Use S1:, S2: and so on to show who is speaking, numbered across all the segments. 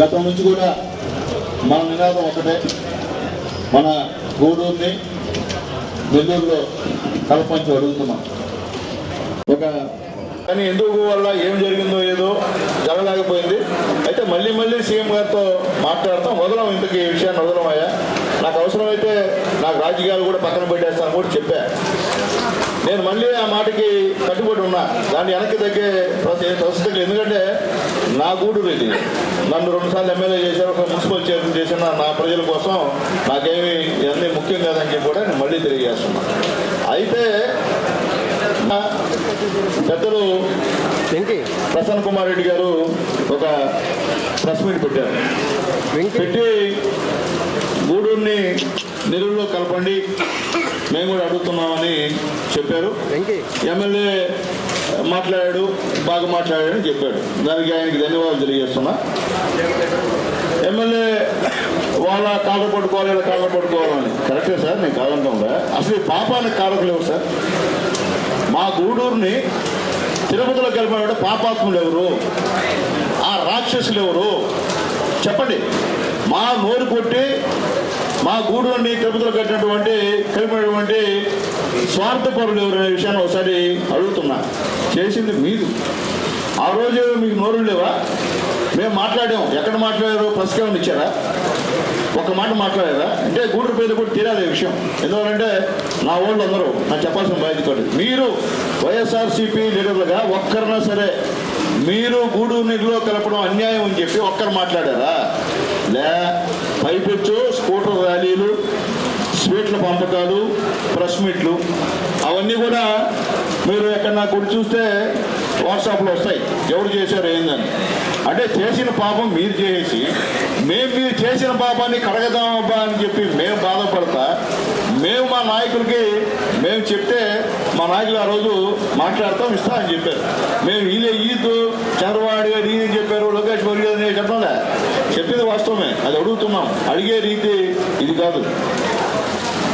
S1: గతం నుంచి కూడా మన నినాదం ఒకటే. మన గూడూరుని నెల్లూరులో కలపంచి అడుగుతున్నాం. ఒక కానీ ఎందుకు వల్ల ఏం జరిగిందో ఏదో జరగలేకపోయింది. అయితే మళ్ళీ మళ్ళీ సీఎం గారితో మాట్లాడతాం. వదలం ఇంతకీ ఈ విషయాన్ని వదలమయ్యా. నాకు అవసరమైతే నాకు రాజకీయాలు కూడా పక్కన పెట్టేస్తాను కూడా చెప్పా. నేను మళ్ళీ ఆ మాటకి కట్టుబడి ఉన్నా. దాన్ని వెనక్కి తగ్గే ప్రస- పరిస్థితి లేదు. ఎందుకంటే నా గూడూరు ఇది. నన్ను రెండుసార్లు ఎమ్మెల్యే చేశారు ఒక మున్సిపల్ చైర్మన్ చేసిన నా ప్రజల కోసం నాకేమి ఇవన్నీ ముఖ్యం కాదని చెప్పి కూడా నేను మళ్ళీ తెలియజేస్తున్నా అయితే పెద్దలు ప్రసన్న కుమార్ రెడ్డి గారు ఒక ప్రెస్ మీట్ పెట్టారు. పెట్టి గూడూరుని నెల్లూరులో కలపండి. మేము కూడా అడుగుతున్నామని చెప్పారు. ఎమ్మెల్యే మాట్లాడాడు బాగా మాట్లాడాడని చెప్పాడు. దానికి ఆయనకి ధన్యవాదాలు తెలియజేస్తున్నా. ఎమ్మెల్యే వాళ్ళ కాళ్ళ పట్టుకోవాలి ఇలా కాళ్ళ పట్టుకోవాలని కరెక్టే సార్ నేను కాదంటాంగా అసలు ఈ పాపానికి కారకులు ఎవరు సార్? మా గూడూరుని తిరుపతిలో కలిపిన పాపాత్ములు ఎవరు? ఆ రాక్షసులు ఎవరు? చెప్పండి. మా నోరు కొట్టి మా గూడూరుని తిరుపతిలో కట్టినటువంటి కలిపినటువంటి స్వార్థపరులు ఎవరనే విషయాన్ని ఒకసారి అడుగుతున్నా. చేసింది మీరు. ఆ రోజు మీకు నోరు లేవా? మేము మాట్లాడాం ఎక్కడ మాట్లాడారు ప్రస్కేమని ఇచ్చారా? ఒక మాట మాట్లాడారా? అంటే గూడూరు పేరు కూడా తీరాలి విషయం. ఎందుకంటే నా వాళ్ళు అందరూ నాకు చెప్పాల్సిన బాధ్యత మీరు వైఎస్ఆర్సీపీ లీడర్లుగా ఒక్కరినా సరే మీరు గూడూరు నీటిలో కలపడం అన్యాయం అని చెప్పి ఒక్కరు మాట్లాడారా? లే పైపెచ్చు స్కూటర్ ర్యాలీలు స్వీట్ల పంపకాలు ప్రెస్ మీట్లు. అవన్నీ కూడా మీరు ఎక్కడ నాకు చూస్తే వాట్సాప్లో వస్తాయి. ఎవరు చేశారు ఏందని. అంటే చేసిన పాపం మీరు చేసి మేము మీరు చేసిన పాపాన్ని కడగదామబ్బా అని చెప్పి మేము బాధపడతా మేము మా నాయకులకి మేము చెప్తే మా నాయకులు ఆ రోజు మాట్లాడతాం ఇస్తా అని చెప్పారు. మేము వీళ్ళే ఈద్ చంద్రబాబు గారు ఈయన చెప్పారు లోకేష్ బాబు గారు నేను చెప్పింది వాస్తవమే. అది అడుగుతున్నాం. అడిగే రీతి ఇది కాదు.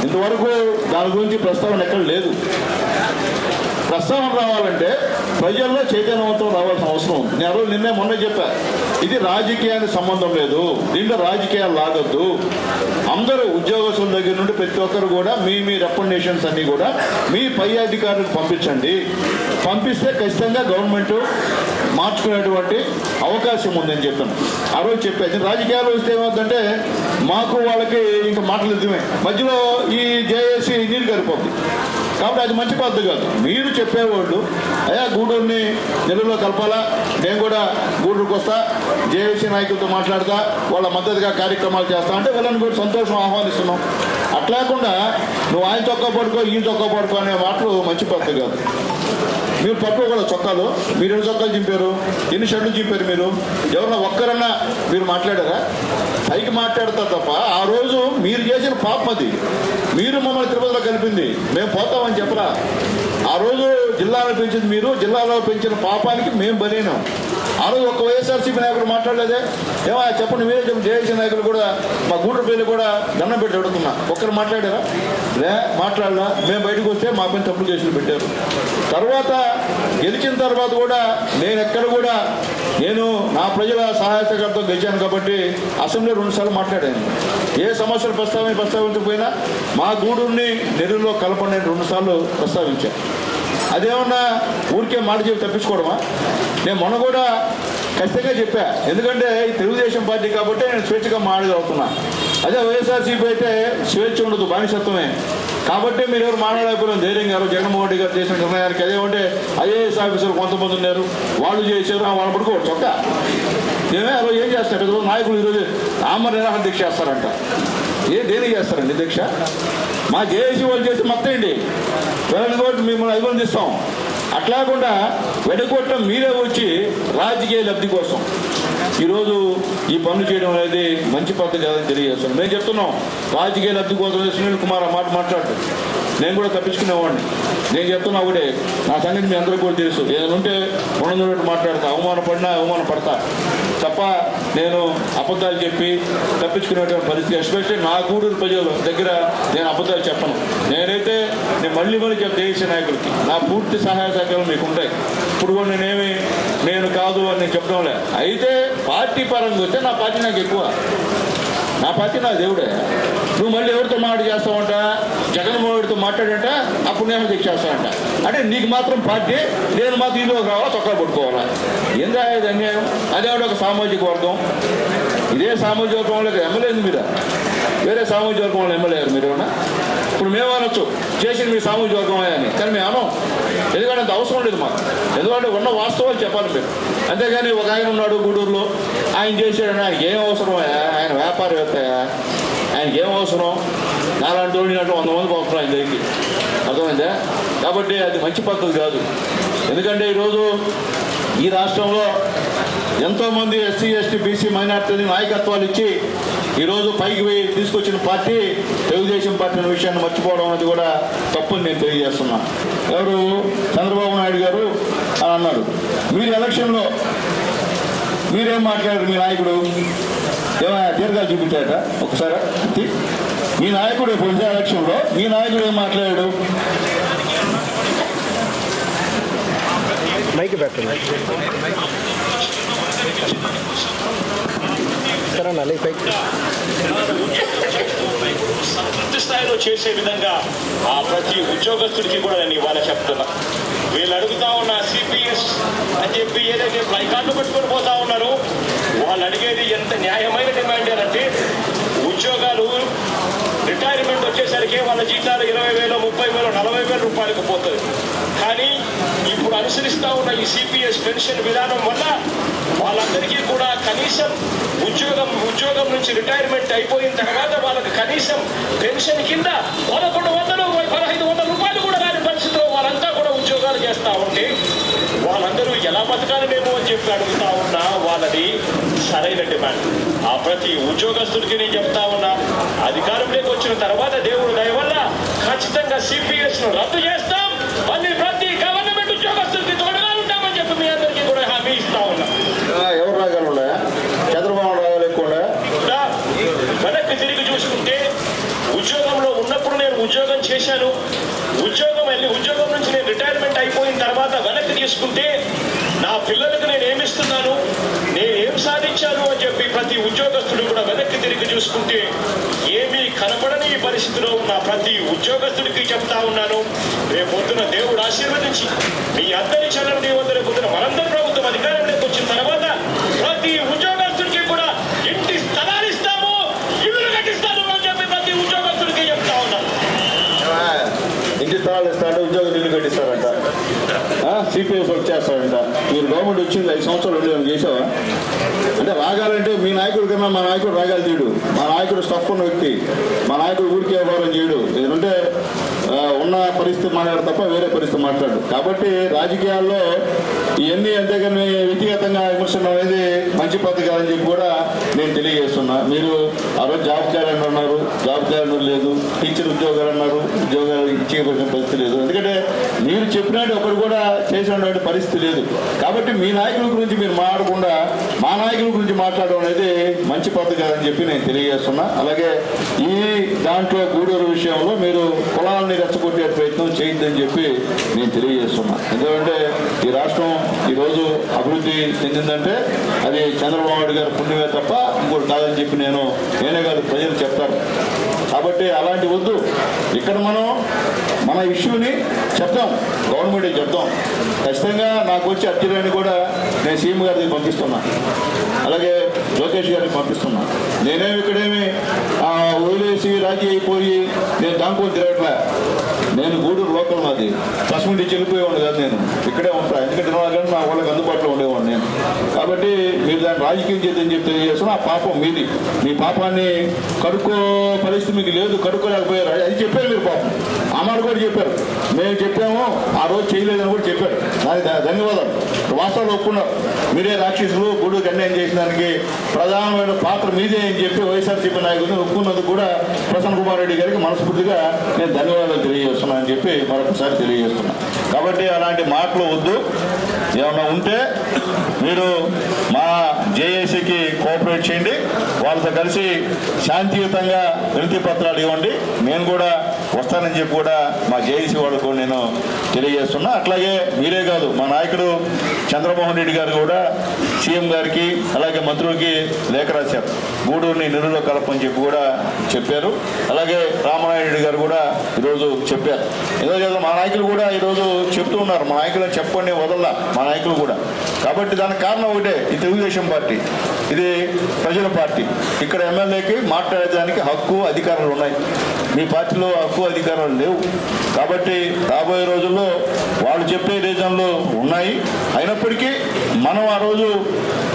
S1: ఇంతవరకు దాని గురించి ప్రస్తావన ఎక్కడ లేదు. ప్రస్తావన రావాలంటే ప్రజల్లో చైతన్యవంతం రావాల్సిన అవసరం ఉంది. నేను రోజు నిన్నే మొన్న చెప్పా. ఇది రాజకీయానికి సంబంధం లేదు. దీంట్లో రాజకీయాలు లాగొద్దు అందరూ ఉద్యోగస్తుల దగ్గర నుండి ప్రతి ఒక్కరు కూడా మీ మీ రెకమెండేషన్స్ అన్నీ కూడా మీ పై అధికారులకు పంపించండి. పంపిస్తే ఖచ్చితంగా గవర్నమెంట్ మార్చుకునేటువంటి అవకాశం ఉందని చెప్పాను ఆ రోజు చెప్పాను రాజకీయాలు వస్తే ఏమవుతుందంటే మాకు వాళ్ళకి ఇంకా మాటలు ఇద్దమే మధ్యలో ఈ జేఏసీ నీరు గరిపోద్ది కాబట్టి అది మంచి పద్ధతి కాదు. మీరు చెప్పేవాళ్ళు అయ్యా గూడూరుని నెల్లూరులో కలపాలా? నేను కూడా గూడూరుకు వస్తా జేఏసీ నాయకులతో మాట్లాడతా వాళ్ళ మద్దతుగా కార్యక్రమాలు చేస్తా. అంటే వాళ్ళని కూడా సంతోషం ఆహ్వానిస్తున్నాం. అట్లాకుండా నువ్వు ఆయన చొక్కా పడుకో ఈ చొక్కా పడుకో అనే మాటలు మంచి పద్ధతి కాదు. మీరు పట్టుకోకూడదు చొక్కాలు. మీరు ఎన్ని చొక్కాలు చింపారు? ఎన్ని షర్ట్లు చింపారు మీరు? ఎవరన్నా ఒక్కరన్నా మీరు మాట్లాడారా? పైకి మాట్లాడతారు తప్ప ఆ రోజు మీరు చేసిన పాపం అది. మీరు మమ్మల్ని తిరుపతిలో కలిపింది. మేము పోతామని చెప్పరా? ఆ రోజు జిల్లాలో పెంచింది మీరు జిల్లాలో పెంచిన పాపానికి మేము బలీనాం. ఆ రోజు ఒక వైఎస్ఆర్సీపీ నాయకుడు మాట్లాడలేదే? ఏమో చెప్పండి మీరే చెప్పండి. జేఏసీ నాయకులు కూడా మా గూడూరు పేర్లు కూడా దండం పెట్టి అడుగుతున్నా. ఒక్కరు మాట్లాడారా? లే మాట్లాడలా. మేము బయటకు వస్తే మా పైన తప్పుడు కేసులు పెట్టారు. తర్వాత గెలిచిన తర్వాత కూడా నేను ఎక్కడ కూడా నేను నా ప్రజల సహాయ గెలిచాను కాబట్టి అసెంబ్లీ రెండుసార్లు మాట్లాడాను. ఏ సమస్యలు ప్రస్తావన ప్రస్తావించకపోయినా మా గూడూరుని నెల్లూరులో కలపండి రెండుసార్లు ప్రస్తావించాను. అదేమన్నా ఊరికే మాట చెప్పి తప్పించుకోవడమా? నేను మొన్న కూడా ఖచ్చితంగా చెప్పా. ఎందుకంటే ఈ తెలుగుదేశం పార్టీ కాబట్టి నేను స్వేచ్ఛగా మాట్లాడగలుగుతున్నా అదే వైఎస్ఆర్సీపీ అయితే స్వేచ్ఛ ఉండదు బానిసత్వమే. కాబట్టి మీరు ఎవరు మాట్లాడకపోయినా ధైర్యం గారు జగన్మోహన్ రెడ్డి గారు చేసిన నిర్ణయానికి అదేమంటే ఐఏఎస్ ఆఫీసర్ కొంతమంది ఉన్నారు. వాళ్ళు చేశారు వాళ్ళు పడుకోవచ్చు చొక్క. నేనే అలా ఏం చేస్తారు? పెద్ద నాయకులు ఈరోజు ఆమర నిరాహార దీక్ష చేస్తారంట. ఏ దేనికి చేస్తారండి దీక్ష? మా జేఏసీ వాళ్ళు చేసి మొత్తం వెళ్ళని కూడా మిమ్మల్ని అభినందిస్తాం. అట్లాకుండా వెడగొట్టడం మీరే వచ్చి రాజకీయ లబ్ధి కోసం. ఈరోజు ఈ పనులు చేయడం అనేది మంచి పద్ధతి కాదని తెలియజేస్తున్నాం. మేము చెప్తున్నాం రాజకీయ లబ్ధి కోసం సునీల్ కుమార్ ఆ మాట మాట్లాడు నేను కూడా తప్పించుకునేవాడిని. నేను చెప్తున్నా ఒకటే నా సంగతి మీ అందరికీ కూడా తెలుసు. ఏదైనా ఉంటే రెండు మాట్లాడతా అవమానపడినా అవమానపడతా.
S2: తప్ప నేను అబద్ధాలు చెప్పి తప్పించుకునేటువంటి పరిస్థితి ఎస్పెషల్లీ నా గూడూరు ప్రజల దగ్గర నేను అబద్ధాలు చెప్పను. నేనైతే నేను మళ్ళీ మళ్ళీ చెప్తే దేశ నాయకులకి నా పూర్తి సహాయ సహకారం మీకు ఉంటాయి. ఇప్పుడు నేనేమి నేను కాదు అని నేను చెప్పడంలే అయితే పార్టీ పరంగా వస్తే నా పార్టీ నాకు ఎక్కువ. నా పార్టీ నా దేవుడే. నువ్వు మళ్ళీ ఎవరితో మాట చేస్తావంట? జగన్మోహన్ రెడ్డితో మాట్లాడంట అప్పుడు నేను తెచ్చేస్తానంట అంటే నీకు మాత్రం పార్టీ నేను మాత్రం ఇల్లు రావాలా చొక్కా పట్టుకోవాలా ఏందా ఇది అన్యాయం? అదే ఒక సామాజిక వర్గం. ఇదే సామాజిక వర్గంలో ఎమ్మెల్యే ఉంది మీద వేరే సామాజిక వర్గంలో ఎమ్మెల్యే మీరు ఏమన్నా ఇప్పుడు మేము అనొచ్చు చేసిన మీ సామాజిక వర్గం అని. కానీ మేము అనం ఎందుకంటే అంత అవసరం లేదు మాకు. ఎందుకంటే ఉన్న వాస్తవాలు చెప్పాలి మీరు. అంతేగాని ఒక ఆయన ఉన్నాడు గూడూరులో. ఆయన చేశాడని ఆయనకి ఏం అవసరం ఆయన వ్యాపారవేత్తయా ఆయనకి ఏం అవసరం? నాలాంటి వాడిని అంటే వంద మంది పోతున్నారు ఆయన దగ్గరికి? అర్థమైందా? కాబట్టి అది మంచి పద్ధతి కాదు. ఎందుకంటే ఈరోజు ఈ రాష్ట్రంలో ఎంతోమంది ఎస్సీ ఎస్టీ బీసీ మైనార్టీని నాయకత్వాలు ఇచ్చి ఈరోజు పైకి పోయి తీసుకొచ్చిన పార్టీ తెలుగుదేశం పార్టీ అనే విషయాన్ని మర్చిపోవడం అనేది కూడా తప్పని నేను తెలియజేస్తున్నా. ఎవరు? చంద్రబాబు నాయుడు గారు అని అన్నాడు. మీరు ఎలక్షన్లో మీరేం మాట్లాడారు మీ నాయకుడు? ఏమైనా దీర్ఘాలు చూపించాట ఒకసారి. మీ నాయకుడు పోయిన ఎలక్షన్లో మీ నాయకుడు ఏం మాట్లాడాడు?
S3: మైక్ పెట్టండి. సరే లైఫ్
S4: పూర్తి స్థాయిలో చేసే విధంగా ఆ ప్రతి ఉద్యోగస్తుడికి కూడా నేను ఇవాళ చెప్తున్నా. వీళ్ళు అడుగుతా ఉన్న సిపిఎస్ అని చెప్పి ఏదైతే ప్లైకార్డు పట్టుకొని పోతా ఉన్నారో వాళ్ళు అడిగేది ఎంత న్యాయమైన డిమాండ్ అంటే ఉద్యోగాలు రిటైర్మెంట్ వచ్చేసరికి వాళ్ళ జీతాలు ఇరవై వేలు ముప్పై వేలు నలభై వేల రూపాయలకు పోతుంది కానీ ఇప్పుడు అనుసరిస్తూ ఉన్న ఈ సిపిఎస్ పెన్షన్ విధానం వల్ల వాళ్ళందరికీ కూడా కనీసం ఉద్యోగం ఉద్యోగం నుంచి రిటైర్మెంట్ అయిపోయిన తర్వాత వాళ్ళకి కనీసం పెన్షన్ కింద పదకొండు వందలు పదహైదు వందల రూపాయలు కూడా రాని పరిస్థితిలో వాళ్ళంతా కూడా ఉద్యోగాలు చేస్తూ ఉంటే వాళ్ళందరూ ఎలా బతకాలి మేము అని చెప్పి అడుగుతా ఉన్నా వాళ్ళది సరైన డిమాండ్. ఆ ప్రతి ఉద్యోగస్తుడికి నేను చెప్తా ఉన్నా అధికారంలోకి వచ్చిన తర్వాత దేవుడు దయ వల్ల ఖచ్చితంగా సిపిఎస్ను రద్దు చేస్తాం. మళ్ళీ ప్రతి గవర్నమెంట్ ఉద్యోగస్తుడికి తోడుగా ఉంటామని చెప్పి మీ అందరికీ కూడా హామీ ఇస్తా ఉన్నా.
S1: ఎవరు రాగలరా చంద్రబాబు రాగాలు ఎక్కువ
S4: వెనక్కి తిరిగి చూసుకుంటే ఉద్యోగంలో ఉన్నప్పుడు నేను ఉద్యోగం చేశాను. ఉద్యోగం అయిపోయిన తర్వాత వెనక్కి తీసుకుంటే నా పిల్లలకు నేను ఏమిస్తున్నాను? నేను ఏం సాధించాను అని చెప్పి ప్రతి ఉద్యోగస్తుడు కూడా వెనక్కి తిరిగి చూసుకుంటే ఏమీ కనపడని ఈ పరిస్థితిలో ఉన్న ప్రతి ఉద్యోగస్తుడికి చెప్తా ఉన్నాను. రేపు పొద్దున దేవుడు ఆశీర్వదించి మీ అందరి చల్లని దీవందరి పొద్దున మనందరూ ప్రభుత్వం అధికారంలోకి వచ్చిన తర్వాత ప్రతి ఉద్యోగస్తుడికి కూడా ఇంటి స్థలాలు ఇస్తాము ఇల్లు కట్టిస్తాము అని చెప్పి ప్రతి ఉద్యోగస్తుడికి చెప్తా ఉన్నాను
S1: ఆ, ఇంటి స్థలాలు ఇస్తాడు ఉద్యోగం ఇల్లు కట్టిస్తారంట సిపిఎస్ వచ్చేస్తాడంట మీరు గవర్నమెంట్ వచ్చింది ఐదు సంవత్సరాలు ఉండి మేము చేసావా అంటే రాగాలంటే మీ నాయకుడి కన్నా మా నాయకుడు రాగాలు తీయడు. మా నాయకుడు స్టఫ్ ఉన్న వ్యక్తి. మా నాయకుడు ఊరికే వ్యవహారం చేయడు. ఎందుకంటే ఉన్న పరిస్థితి మాట్లాడు తప్ప వేరే పరిస్థితి మాట్లాడు. కాబట్టి రాజకీయాల్లో ఇవన్నీ అంతేగాని వ్యక్తిగతంగా విమర్శనం అనేది మంచి పద్ధతి కాదని చెప్పి కూడా నేను తెలియజేస్తున్నా. మీరు ఆ రోజు జాబ్ చేయాలని అన్నారు జాబ్ క్యాలెండర్ లేదు టీచర్ ఉద్యోగాలు అన్నారు ఉద్యోగాలు ఇచ్చేయవలసిన పరిస్థితి లేదు. ఎందుకంటే మీరు చెప్పినట్టు ఒకరు కూడా చేసినటువంటి పరిస్థితి లేదు. కాబట్టి మీ నాయకుల గురించి మీరు మాట్లాడకుండా మా నాయకుల గురించి మాట్లాడడం అనేది మంచి పద్ధతి కాదని చెప్పి నేను తెలియజేస్తున్నా. అలాగే ఈ దాంట్లో గూడూరు విషయంలో మీరు కులాలని రెచ్చగొట్టే ప్రయత్నం చేయొద్దని చెప్పి నేను తెలియజేస్తున్నా. ఎందుకంటే ఈ రాష్ట్రం ఈరోజు అభివృద్ధి చెందిందంటే అది చంద్రబాబు నాయుడు గారి పుణ్యమే తప్ప ఇంకోటి కాదని చెప్పి నేను నేనే కాదు ప్రజలు చెప్తారు. కాబట్టి అలాంటి వద్దు. ఇక్కడ మనం మన ఇష్యూని చెప్తాం గవర్నమెంట్కి చెప్తాం ఖచ్చితంగా నాకు వచ్చి అర్జీలని కూడా నేను సీఎం గారికి పంపిస్తున్నా. అలాగే లోకేష్ గారికి పంపిస్తున్నా. నేనేమి ఇక్కడేమి వదిలేసి రాజీ అయిపోయి నేను దాంకొని తిరగట్లే? నేను గూడూరు లోకల్ నాది ఫస్ట్ నుంచి ఉండేవాడు కాదు నేను. ఇక్కడే ఉంటాను ఎందుకంటే కానీ నా వాళ్ళకి అందుబాటులో ఉండేవాడిని నేను. కాబట్టి మీరు దాన్ని రాజకీయం చేద్దని చెప్పి తెలియజేస్తున్నా ఆ పాపం మీది. మీ పాపాన్ని కడుక్కో పరిస్థితి మీకు లేదు కడుక్కోలేకపోయారు. అది చెప్పారు మీరు పాపం. అమ్మారు కూడా చెప్పారు. మేము చెప్పాము ఆ రోజు చేయలేదని కూడా చెప్పారు. దానికి ధన్యవాదాలు. వాస్తవాలు ఒప్పుకున్నారు. మీరే రాక్షసులు గుడు అన్యాయం చేసిన దానికి ప్రధానమైన పాత్ర మీదే అని చెప్పి వైఎస్ఆర్సీపీ నాయకుడిని ఒప్పుకున్నందుకు కూడా ప్రసన్న కుమార్ రెడ్డి గారికి మనస్ఫూర్తిగా నేను ధన్యవాదాలు తెలియజేస్తున్నాను అని చెప్పి మరొకసారి తెలియజేస్తున్నాను కాబట్టి అలాంటి మాటలు వద్దు. ఏమన్నా ఉంటే మీరు మా జేఏసీకి కోఆపరేట్ చేయండి. వాళ్ళతో కలిసి శాంతియుతంగా వినతి పత్రాలు ఇవ్వండి. నేను కూడా వస్తానని చెప్పి కూడా మా జేఏసీ వాళ్ళకు నేను తెలియజేస్తున్నా. అట్లాగే మీరే కాదు మా నాయకుడు చంద్రమోహన్ రెడ్డి గారు కూడా సీఎం గారికి అలాగే మంత్రులకి లేఖ రాశారు. గూడూరుని నిరులో కలపని చెప్పి కూడా చెప్పారు. అలాగే రామనాయుడు గారు కూడా ఈరోజు చెప్పారు. ఏదో మా నాయకులు కూడా ఈరోజు చెప్తూ ఉన్నారు. మా నాయకులు చెప్పండి వదల్లా మా నాయకులు కూడా. కాబట్టి దానికి కారణం ఒకటే ఈ తెలుగుదేశం పార్టీ. ఇది ప్రజల పార్టీ. ఇక్కడ ఎమ్మెల్యేకి మాట్లాడేదానికి హక్కు అధికారాలు ఉన్నాయి. మీ పార్టీలో హక్కు అధికారాలు లేవు. కాబట్టి రాబోయే రోజుల్లో వాళ్ళు చెప్పే రీజన్లు ఉన్నాయి. అయినప్పటికీ మనం ఆ రోజు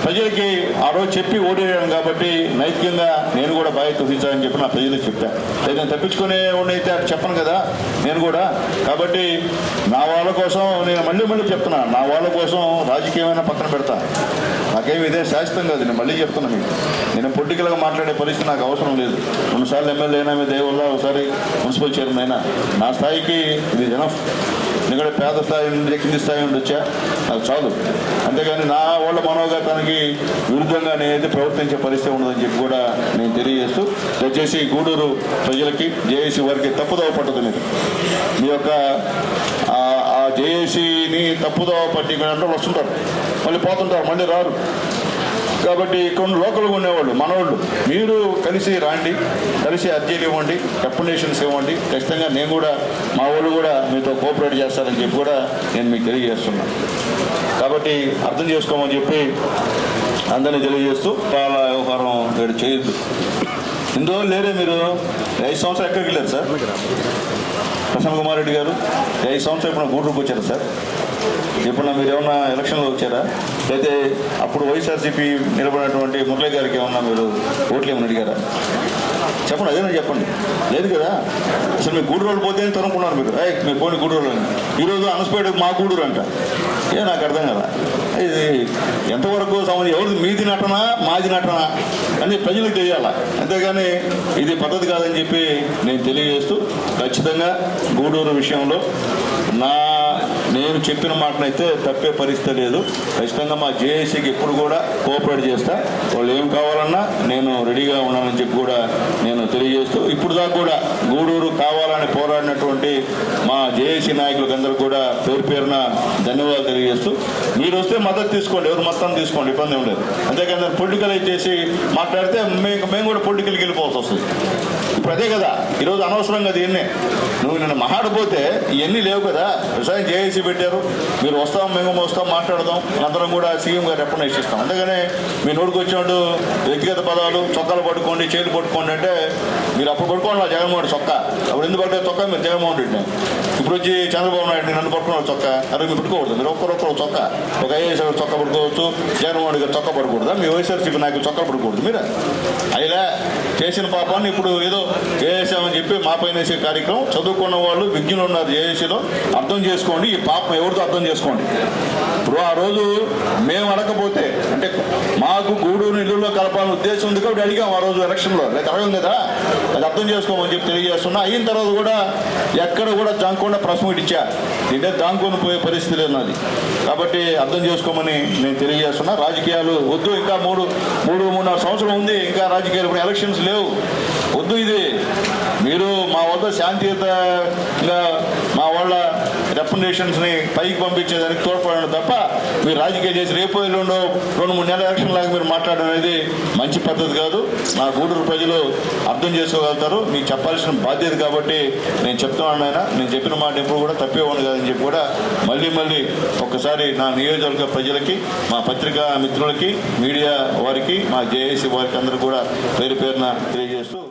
S1: ప్రజలకి ఆ రోజు చెప్పి ఓడేయడం కాబట్టి నైతికంగా నేను కూడా బాధ్యత వహించాలని చెప్పి నా ప్రజలకు చెప్పాను నేను తప్పించుకునే అయితే అటు చెప్పను కదా నేను కూడా. కాబట్టి నా వాళ్ళ కోసం నేను మళ్ళీ మళ్ళీ చెప్తున్నా నా వాళ్ళ కోసం రాజకీయమైన పక్కన పెడతాను నాకేమి ఇదే? శాశ్వతం కాదు నేను మళ్ళీ చెప్తున్నా మీకు. నేను పొలిటికల్గా మాట్లాడే పరిస్థితి నాకు అవసరం లేదు. రెండుసార్లు ఎమ్మెల్యే అయినా మీ దేవుళ్ళ ఒకసారి మున్సిపల్ చైర్మన్ అయినా. నా స్థాయికి ఇది జనఫ్ ఎందుకంటే పేద స్థాయి నుండి కింది స్థాయి నుండి వచ్చా. నాకు చాలు. అంతేగాని నా వాళ్ళ మనోగతానికి విరుద్ధంగా నేనైతే ప్రవర్తించే పరిస్థితి ఉండదని చెప్పి కూడా నేను తెలియజేస్తూ దయచేసి గూడూరు ప్రజలకి జేఏసీ వారికి తప్పుదోవ పట్టదు మీరు. మీ యొక్క జేఏసీని తప్పుదో పట్టి అంటే వస్తుంటారు. మళ్ళీ పోతుంటారు మళ్ళీ రారు. కాబట్టి కొన్ని లోకల్గా ఉండేవాళ్ళు మనవాళ్ళు మీరు కలిసి రాండి కలిసి అర్జీలు ఇవ్వండి రెప్యుటేషన్స్ ఇవ్వండి. ఖచ్చితంగా నేను కూడా మా వాళ్ళు కూడా మీతో కోఆపరేట్ చేస్తారని చెప్పి కూడా నేను మీకు తెలియజేస్తున్నాను. కాబట్టి అర్థం చేసుకోమని చెప్పి అందరినీ తెలియజేస్తూ పాల వ్యవహారం ఇక్కడ చేయొద్దు. ఇందులో లేరే మీరు? ఐదు సంవత్సరాలు ఎక్కడికి వెళ్ళారు సార్? ప్రసన్న కుమార్ రెడ్డి గారు. ఐదు సంవత్సరాలు ఇప్పుడు గూడూరుకు వచ్చారు సార్? ఇప్పుడు మీరు ఏమన్నా ఎలక్షన్లో వచ్చారా? అయితే అప్పుడు వైఎస్ఆర్సీపీ నిలబడినటువంటి మురళి గారికి ఏమన్నా మీరు ఓట్లు ఏమైనా అడిగారా? చెప్పండి అదేనా చెప్పండి. లేదు కదా? అసలు మీ గూడూరు వాళ్ళు పోతే తరుముకున్నారు మీరు? ఏ మీరు పోనీ గూడూరు అని ఈరోజు అనసపేట మా గూడూరు అంట ఏ నాకు అర్థం కదా. ఇది ఎంతవరకు సంబంధం? ఎవరిది? మీది నటన మాది నటన అని ప్రజలకు తెలియాల? అంతేగాని ఇది పద్ధతి కాదని చెప్పి నేను తెలియజేస్తూ ఖచ్చితంగా గూడూరు విషయంలో నా నేను చెప్పిన మాటనైతే తప్పే పరిస్థితి లేదు. ఖచ్చితంగా మా జేఏసీకి ఎప్పుడు కూడా కోఆపరేట్ చేస్తా. వాళ్ళు ఏం కావాలన్నా నేను రెడీగా ఉన్నానని చెప్పి కూడా నేను తెలియజేస్తూ ఇప్పుడు దాకా కూడా గూడూరు కావాలన్నా కావాలని పోరాడినటువంటి మా జేఏసీ నాయకులకు అందరూ కూడా పేరు పేరున ధన్యవాదాలు తెలియజేస్తూ మీరు వస్తే మద్దతు తీసుకోండి ఎవరు మొత్తం తీసుకోండి ఇబ్బంది ఏం లేదు. అంతేకాదు పొలిటికల్ చేసి మాట్లాడితే మేము మేము కూడా పొలిటికల్కి వెళ్ళిపోవాల్సి వస్తుంది. ఇప్పుడు అదే కదా ఈరోజు అనవసరంగా దీన్నే. నువ్వు నిన్న మహాడిపోతే ఇవన్నీ లేవు కదా వ్యవసాయం జేఏసీ పెట్టారు మీరు వస్తాం మేము వస్తాం మాట్లాడదాం అందరం కూడా సీఎం గారు ఎప్పుడు ఇస్తాం అందుకనే మీ నోటికి వచ్చినట్టు వ్యక్తిగత పదాలు చొక్కాలు పట్టుకోండి చేతులు పట్టుకోండి అంటే మీరు అప్పుడు పట్టుకోండి జగన్మోహన్ చొక్క చొక్కా అప్పుడు ఎందుకు పట్టే చొక్కా మీరు జగన్మోహన్ రెడ్డి ఇప్పుడు వచ్చి చంద్రబాబు నాయుడు నన్ను పట్టుకున్నారు చొక్క? అరే మీరు పెట్టుకోకూడదు? మీరు ఒక్కరొక్కరు చొక్క? ఒక ఐఏఎస్ చొక్క పడుకోవచ్చు జగన్మోహన్ రెడ్డి గారు చొక్క పడకూడదా మీ వైఎస్ఆర్సీపీ నాయకులు చొక్క పడకూడదు మీరు? అయినా చేసిన పాపాన్ని ఇప్పుడు ఏదో చేసామని చెప్పి మా పైన వేసే కార్యక్రమం చదువుకున్న వాళ్ళు విజ్ఞులు ఉన్నారు జేఏసీలో అర్థం చేసుకోండి. ఈ పాపం ఎవరితో అర్థం చేసుకోండి? ఇప్పుడు ఆ రోజు మేము అడగకపోతే అంటే మాకు గూడూరు ఇల్లులో కలపాలని ఉద్దేశం ఉంది కాబట్టి అడిగాం ఆ రోజు ఎలక్షన్లో. లేక అడగం కదా అది అర్థం చేసుకోమని చెప్పి తెలియజేస్తున్నా. అయిన తర్వాత కూడా ఎక్కడ కూడా జాంకుండా ప్రెస్ మీట్ ఇచ్చా. ఇదే దాంకొని పోయే పరిస్థితి లేదు కాబట్టి అర్థం చేసుకోమని నేను తెలియజేస్తున్నా. రాజకీయాలు వద్దు ఇంకా మూడు మూడు మూడున్నర సంవత్సరం ఉంది ఇంకా రాజకీయాలు ఇప్పుడు ఎలక్షన్స్ లేవు. వద్దు ఇది. మీరు మా వద్ద శాంతియుతంగా ని పైకి పంపించేదానికి తోడ్పడడం తప్ప మీరు రాజకీయం చేసి రేపు ఎల్లుండో రెండు మూడు నెలల ఎలక్షన్ లాగా మీరు మాట్లాడడం అనేది మంచి పద్ధతి కాదు. నా గూడూరు ప్రజలు అర్థం చేసుకోగలుగుతారు. మీకు చెప్పాల్సిన బాధ్యత కాబట్టి నేను చెప్తున్నాను ఆయన నేను చెప్పిన మాట ఎప్పుడు కూడా తప్పే ఉంది కాదని చెప్పి కూడా మళ్ళీ మళ్ళీ ఒక్కసారి నా నియోజకవర్గ ప్రజలకి మా పత్రికా మిత్రులకి మీడియా వారికి మా జేఏసీ వారికి అందరూ కూడా పేరు పేరున తెలియజేస్తూ